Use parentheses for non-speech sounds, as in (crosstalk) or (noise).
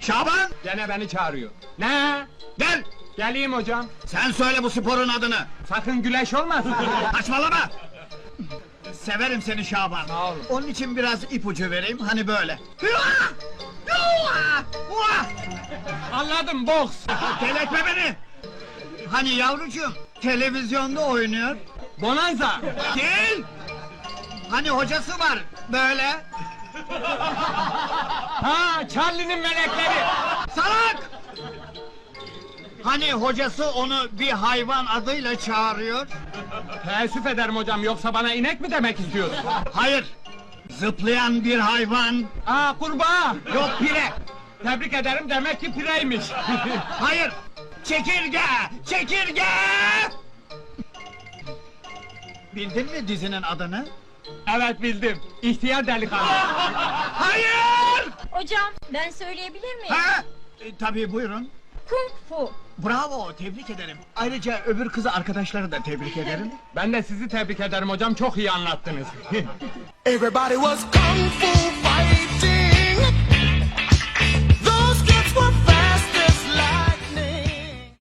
Şaban! Gene beni çağırıyor. Ne? Gel! Geleyim hocam. Sen söyle bu sporun adını. Sakın güleş olmasın. (laughs) Saçmalama! Severim seni Şaban. Sağ olun. Onun için biraz ipucu vereyim, hani böyle. Hıa! Hıa! Hıa! Anladım boks. (laughs) Delirtme beni! Hani yavrucuğum, televizyonda oynuyor. Bonanza. Değil! Hani hocası var, böyle. Ha Charlie'nin melekleri. Salak! Hani hocası onu bir hayvan adıyla çağırıyor? Teessüf ederim hocam yoksa bana inek mi demek istiyorsun? Hayır! Zıplayan bir hayvan. Aa kurbağa. Yok pire! Tebrik ederim demek ki pireymiş. (laughs) Hayır! Çekirge! Çekirge! Bildin mi dizinin adını? evet bildim. İhtiyar delikanlı. (laughs) Hayır! Hocam ben söyleyebilir miyim? Ha? E, tabii buyurun. Kung fu. Bravo, tebrik ederim. Ayrıca öbür kızı arkadaşları da tebrik ederim. Ben de sizi tebrik ederim hocam çok iyi anlattınız. (laughs) Everybody was kung